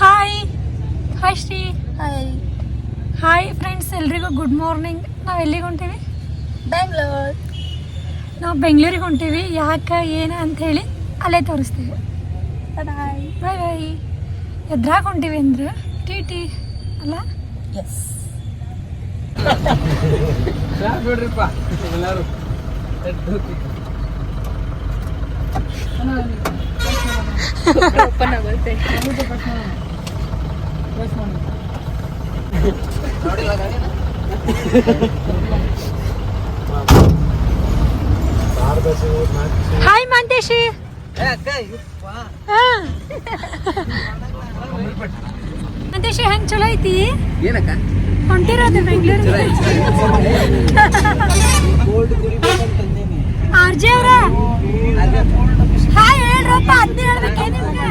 Hi hi Shri hi hi friends ಎಲ್ರಿಗೂ good morning ನಾವು ಎಲ್ಲಿಗೆ ಹೊಂಟೀವಿ? ಬೆಂಗಳೂರು ನಾವು ಬೆಂಗಳೂರಿಗೆ ಹೊಂಟೀವಿ. ಯಾಕೆ ಏನು ಅಂತ ಹೇಳಿ ಅಲ್ಲೇ ತೋರಿಸ್ತೀವಿ. ಬಾಯ್ ಬಾಯ್ ಬಾಯ್ ಎದ್ರಾಗ ಹೊಂಟೀವಿ ಅಂದ್ರೆ ಟಿ ಟಿ ಅಲ್ಲ? ಎಸ್ ಬಿಡ್ರಿಪ್ಪ ಎಲ್ಲಾರು. ಓಪನ್ ಆಗುತ್ತೆ ಹಾಯ್ ಮಾಂತೇಶಿ. ಮಾಂತೇಶಿ ಹೆಂಗ್ ಚಲೋ ಐತಿ? ಏನಕ್ಕ? ಹೊಂಟಿರೋದು ಬೆಂಗಳೂರಿಗೆ ಆರ್ ಜೆ ಅವ್ರ ಹಾಯ್ ಹೇಳ್ರಪ್ಪ ಅದನ್ನ ಹೇಳ್ಬೇಕೇ ನಿಮ್ಗೆ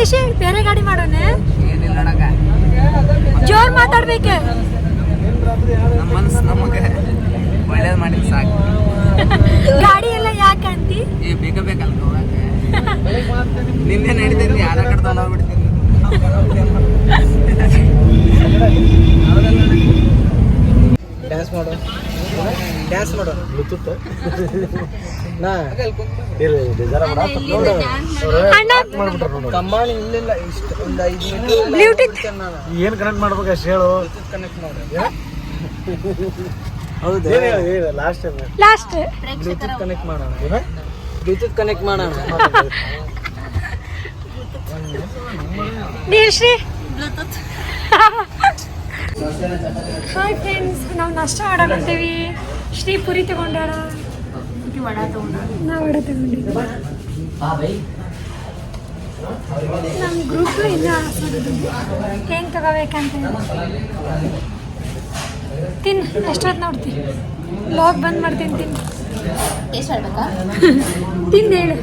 ಹೇಳು ಮಾಂತೇಶಿ ಬೇರೆ ಗಾಡಿ ಮಾಡೋಣ? ಜೋರ್ ಮಾತಾಡ್ಬೇಕು? ನಮ್ಮ ಮನಸ್ಸು ನಮಗೆ ಒಳ್ಳೇದು ಮಾಡಿದ್ ಸಾಕು. ಗಾಡಿ ಎಲ್ಲ ಯಾಕಂತಿ ಏ ಬೇಕ ಬೇಕಲ್ಲ ನಿನ್ನೆ ನಡೀತೀನಿ ಯಾರ ಕಡೆ ತಗೊಂಡ್ ಹೋಗ್ಬಿಡ್ತೀನಿ. ಡ್ಯಾನ್ಸ್ ಮಾಡು. ಡ್ಯಾನ್ಸ್ ಮಾಡು. ಕಮ್ಮಾಣಿ ಇಲ್ಲಿಲ್ಲ ಇಷ್ಟು ಒಂದು ಐದು ಮಿನಿಟ್ ಬ್ಲೂಟೂತ್ ಏನ್ ಕನೆಕ್ಟ್ ಮಾಡ್ಬೇಕು ಅಷ್ಟು ಹೇಳು. ಕನೆಕ್ಟ್ ಮಾಡು ಹೌದು. ಹೇಳು, ಹೇಳು last time last Bluetooth connect ಮಾಡೋಣ. ಬ್ಲೂಟೂತ್ ಕನೆಕ್ಟ್ ಮಾಡೋಣ. ನೀಲ್ಶ್ರೀ ಹಾಯ್ ಫ್ರೆಂಡ್ಸ್ ನಾವು ನಷ್ಟ ಮಾಡಕತ್ತೀವಿ ಶ್ರೀ ಪುರಿ ತಗೊಂಡಾರ. ವಡ ತಗೊಂಡು ನಾವು ವಡ ತಗೊಂಡಿದ್ವಿ ನಮ್ಮ ಗ್ರೂಪ್ ಇನ್ನೂ ಹೆಂಗೆ ತಗೋಬೇಕಂತ. ತಿನ್ ಎಷ್ಟೊತ್ತು ನೋಡ್ತಿ? ಲಾಗ್ ಬಂದ್ ಮಾಡ್ತೀನಿ ತಿನ್. ಎಷ್ಟು ಮಾಡ್ಬೇಕಾ? ತಿಂದು ಹೇಳು.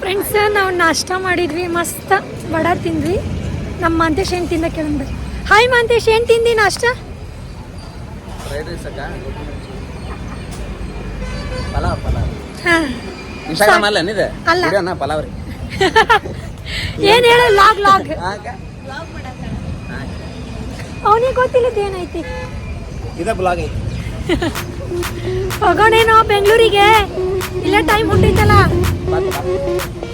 ಫ್ರೆಂಡ್ಸ್ ನಾವು ನಾಷ್ಟ ಮಾಡಿದ್ವಿ ಮಸ್ತ್ ಬಡ ತಿಂದ್ವಿ. ನಮ್ಮ ಮಾಂತೇಶ್ ಏನು ತಿಂದ ಕೇಳಂದ್ರೆ ಹಾಯ್ ಮಾಂತೇಶ್ ಏನು ತಿಂದಿ ನಾಷ್ಟ? ಏನು ಹೇಳ ಲಾಗ್ ಲಾಗ್ ಅವನಿಗೆ ಗೊತ್ತಿಲ್ಲದ ಏನೈತಿ? ಇದೇ ಬ್ಲಾಗ್ ಐತಿ. ಹೋಗೋಣೇನೋ ಬೆಂಗಳೂರಿಗೆ. ಇಲ್ಲ ಟೈಮ್ ಹೊಂಟೈತಲ್ಲ ಇನ್ನೊಬ್ರು ಅಲ್ಲೇ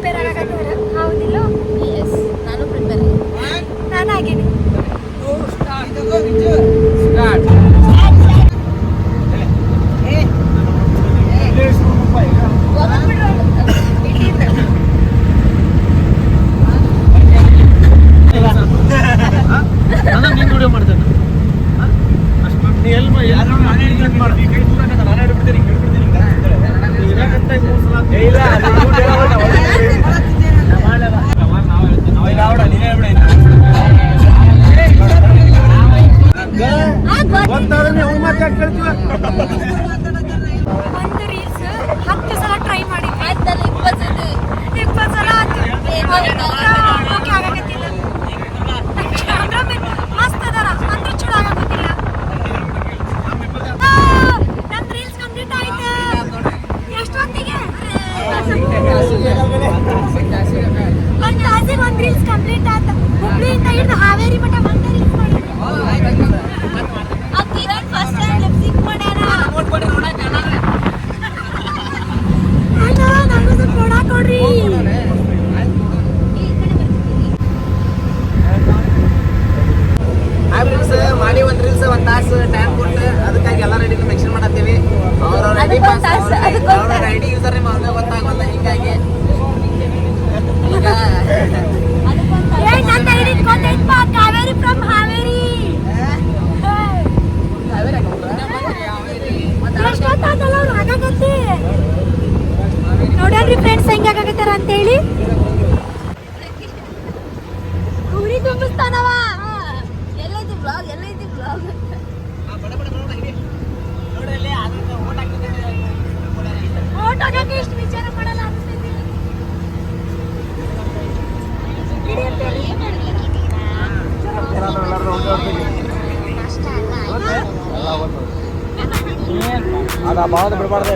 ਬਹੁਤ ਬੜਬੜ ਦੇ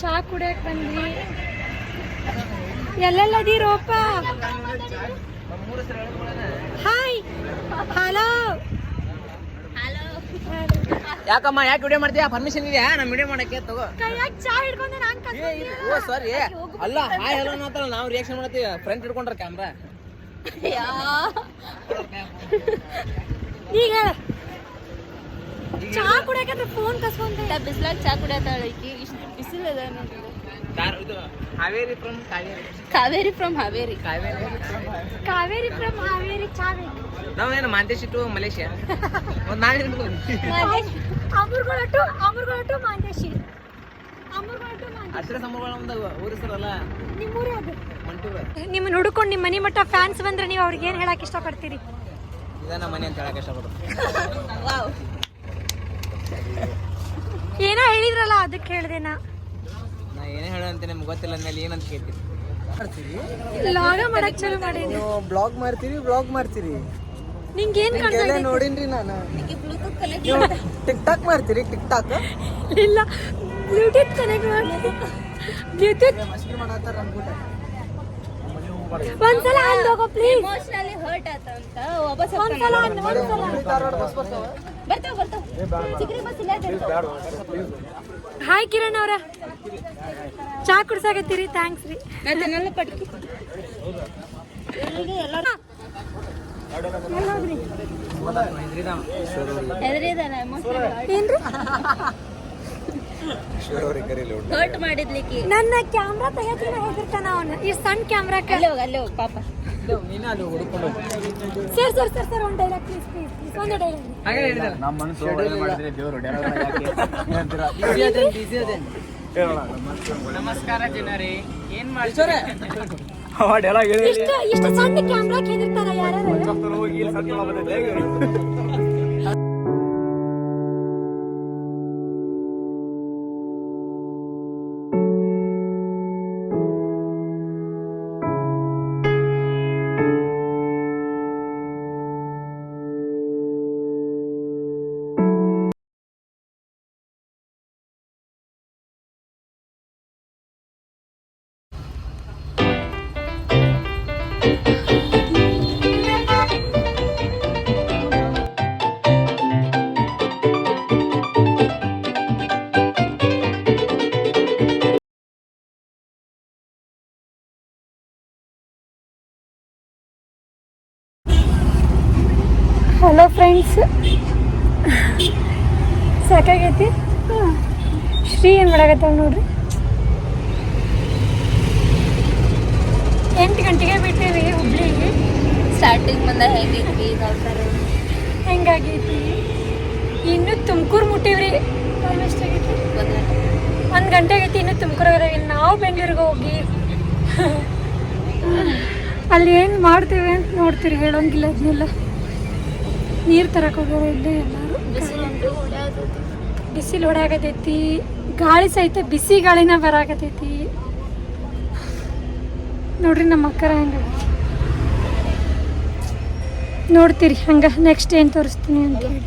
ಚಾ ಕುಡಿಯಕ್ ಬಂದ್ವಿ. ಎಲ್ಲೆಲ್ಲದಿರೋಪ ಹಾಯ್ ಹಲೋ ಯಾಕಮ್ಮ ಯಾಕೆ ವಿಡಿಯೋ ಮಾಡ್ತೀಯಾ? ಪರ್ಮಿಷನ್ ಇದೆಯಾ? ನಮ್ ವಿಡಿಯೋ ಮಾಡಕ್ಕೆ ತಗೋ. ಓ ಸಾರಿ ಅಲ್ಲ ಹಾಯ್ ಹಲೋ ಅನ್ನತ್ತಲ್ಲ ನಾವು ರಿಯಾಕ್ಷನ್ ಮಾಡ್ತೀವಿ. ಫ್ರಂಟ್ ಹಿಡ್ಕೊಂಡ್ರ ಕ್ಯಾಮ್ರಾ ಈಗ ಚಾ ಕುಡಿಯಕ್ಕೆ ಫೋನ್ ಕಸ್ಕೊಂತ ಬಿಸಿಲಾಗ ಚಾ ಕುಡಿಯತ್ತಾಳ ಈಕಿ ಇಷ್ಟು ಬಿಸಿಲು ಅದ Haveri from Kaveri. Kaveri from Haveri. Kaveri Kaveri from Haveri ಚಾ ಬೇಕು. ನಾವೇನು ಮಾಂತೇಶ್ ಟು ಮಲೇಷ್ಯಾ? ಒಂದು ನಾಳೆ ಅಮರ್ಗೋಳ ಟು ಅಮರ್ಗೋಳ ಟು ಮಾಂತೇಶಿ. ಅಮರ್ಗೋಳ ಟು ಅಷ್ಟೇ ಒಂದು ಊರಿಸ್ತಾರಲ್ಲ ನಿಮ್ಮೂರೇ ಅದು. ನಿಮ್ಮನ್ನ ಹುಡುಕೊಂಡು ನಿಮ್ಮ ಮನೆ ಮಟ್ಟ ಫ್ಯಾನ್ಸ್ ಬಂದ್ರೆ ನೀವು ಅವ್ರಿಗೆ ಏನು ಹೇಳಕ್ ಇಷ್ಟಪಡ್ತೀರಿ? ಇದ ನಮ್ಮ ಮನೆ ಅಂತ ಹೇಳಕ್ ಇಷ್ಟಪಡ್ತೀನಿ ಏನೋ ಹೇಳಿದ್ರಲ್ಲ ಅದಕ್ಕೆ ಹೇಳಿದೆ ನಾ. ನಾ ಏನೇ ಹೇಳ ಅಂತ ನಿಮ್ಗೆ ಗೊತ್ತಿಲ್ಲ ಅಂದ್ಮೇಲೆ ಏನಂತ ಕೇಳ್ತೀನಿ. ಲಾಗ ಮಾಡಕ್ ಚಲೋ ಮಾಡೀನಿ. ನೀವು ಬ್ಲಾಗ್ ಮಾಡ್ತೀರಿ ಬ್ಲಾಗ್ ಮಾಡ್ತೀರಿ? ನಿಂಗೆ ಏನ್ ಕಾಣ್ತಾ ಇದೆ? ನೋಡಿನ್ರಿ ನಾನು. ನೀವು ಟಿಕ್ ಟಾಕ್ ಮಾಡ್ತೀರಿ ಟಿಕ್ ಟಾಕ್ ಇಲ್ಲ ಬ್ಲೂಟೂತ್ ಕನೆಕ್ಟ್ ಮಾಡಿ. ಬ್ಲೂಟೂತ್ ಒಂದ್ಸಲ ಅಂದ್ ಹೋಗೋ ಪ್ಲೀಸ್ ಇಮೋಷನಲಿ ಹರ್ಟ್ ಆತಂತ ವಾಪಸ್ ಒಂದ್ಸಲ ಅಂದ್ ಒಂದ್ಸಲ ಬರ್ತಾವ? ಬರ್ತಾವ ಚಿಗ್ರಿ ಬಸ್ ಇಲ್ಲ ಹಾಯ್ ಕಿರಣ್ ಅವ್ರ. ಚಾ ಕುಡ್ಸಾಕತ್ತೀರಿ ಥ್ಯಾಂಕ್ಸ್ ರೀ. ಪಟ್ಕಿ. ಎಮೋಷನಲ್ ಏನ್ರಿ? ಹರ್ಟ್ ಮಾಡಿದ್ಲಿಕ್ಕೆ. ನನ್ನ ಕ್ಯಾಮ್ರಾ ತೆಗಿಯೋದ್ರಿಂದ ಹೆದರ್ತಾನ ಅವನು. ಈ ಸಣ್ಣ ಕ್ಯಾಮ್ರಾ ಅಲ್ಲೇ ಹೋಗ ಅಲ್ಲೇ ಹೋಗ ಪಾಪ. ಸರ್ ಸರ್ ಸರ್ ಸರ್ ಒಂದು ಡೈಲಾಗ್ ಪ್ಲೀಸ್ ಪ್ಲೀಸ್ ಪ್ಲೀಸ್ ಒಂದು ಡೈಲಾಗ್ ಹಾಗೆ ಹೇಳಿದ? ನಮ್ಮ ಮನಸ್ಸು ಒಳ್ಳೆ ಮಾಡಿದ್ರೆ ದೇವ್ರು ನಮಸ್ಕಾರ ಜನರೇ ಏನ್ ಮಾಡ್ತಾರೆ? ಇಷ್ಟು ಇಷ್ಟು ಸಣ್ಣ ಕ್ಯಾಮ್ರಾಕ್ಕೆ ಹೆದರ್ತಾರ ಯಾರು ಶ್ರೀ ಏನು ಮಾಡಾಕತ್ತಾವ ನೋಡ್ರಿ? ಎಂಟು ಗಂಟೆಗೆ ಬಿಟ್ಟಿವಿ ಹುಬ್ಳಿಗೆ. ಸ್ಟಾರ್ಟಿಂಗ್ ಬಂದ ಹೆಂಗೈತಿ ನೋಡ್ತಾರೆ ಹೆಂಗಾಗೈತಿ? ಇನ್ನು ತುಮಕೂರು ಮುಟ್ಟಿವ್ರಿ. ಆಲ್ಮೋಸ್ಟ್ ಆಗೈತಿ? ಒಂದು ಗಂಟೆ. ಆಗೈತಿ ಇನ್ನು ತುಮಕೂರಾಗ ನಾವು ಬೆಂಗಳೂರಿಗೆ ಹೋಗಿ. ಅಲ್ಲಿ ಏನು ಮಾಡ್ತೀವಿ ಅಂತ ನೋಡ್ತೀರಿ ಹೇಳೋಂಗಿಲ್ಲ ಅದನ್ನೆಲ್ಲ ನೀರು ತರಕ್ಕೆ ಹೋಗೋರು ಇಲ್ಲೇ ಎಲ್ಲರೂ. ಬಿಸಿಲು ಹೊಡ್ಯಾಕತೈತಿ. ಗಾಳಿ ಸಹಿತ ಬಿಸಿ ಗಾಳಿನ ಬರಾಕತೈತಿ. ನೋಡ್ರಿ ನಮ್ಮ ಅಕ್ಕರ ಹೆಂಗ ನೋಡ್ತೀರಿ, ಹಂಗೆ ನೆಕ್ಸ್ಟ್ ಏನು ತೋರಿಸ್ತೀನಿ ಅಂತ ಹೇಳಿ.